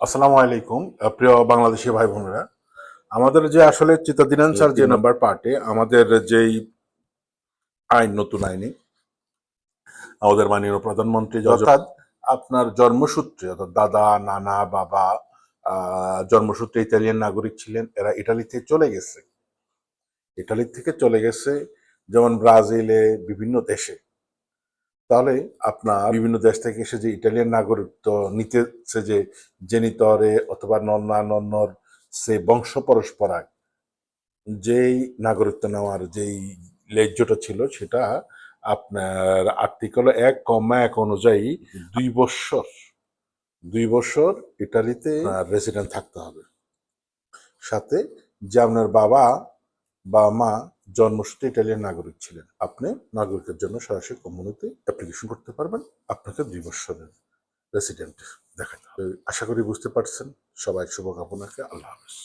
আসসালামু আলাইকুম প্রিয় বাংলাদেশি ভাই বোনেরা আমাদের যে আসলে চিত্তাদিনানসার যে নাম্বার পার্টে আমাদের যেই আইন নতুন আইনে আমাদের মাননীয় প্রধানমন্ত্রী অর্থাৎ আপনার জন্মসূত্রে অর্থাৎ দাদা নানা বাবা আহ, জন্মসূত্রে ইতালিয়ান নাগরিক ছিলেন এরা ইটালিতে চলে গেছে। ইটালি থেকে চলে গেছে যেমন ব্রাজিলে বিভিন্ন দেশে। তাহলে আপনার বিভিন্ন দেশ থেকে এসে যে ইটালিয়ান নাগরিকত্ব নিতেছে যে জেনিতরে অথবা নন্না নন্নর সে বংশ পরস্পরায় যেই নাগরিকত্ব নেওয়ার যেই লেজ্জটা ছিল সেটা আপনার আর্টিকেল এক কমা এক অনুযায়ী দুই বছর দুই বছর ইটালিতে রেসিডেন্ট থাকতে হবে। সাথে যে আপনার বাবা বা মা জন্মসূত্রে ইটালিয়ান নাগরিক ছিলেন। আপনি নাগরিকের জন্য সরাসরি কমিউনিতে অ্যাপ্লিকেশন করতে পারবেন। আপনাকে দুই বছরের রেসিডেন্ট দেখাতে হবে। আশা করি বুঝতে পারছেন। সবাই শুভকামনাকে। আল্লাহ হাফেজ।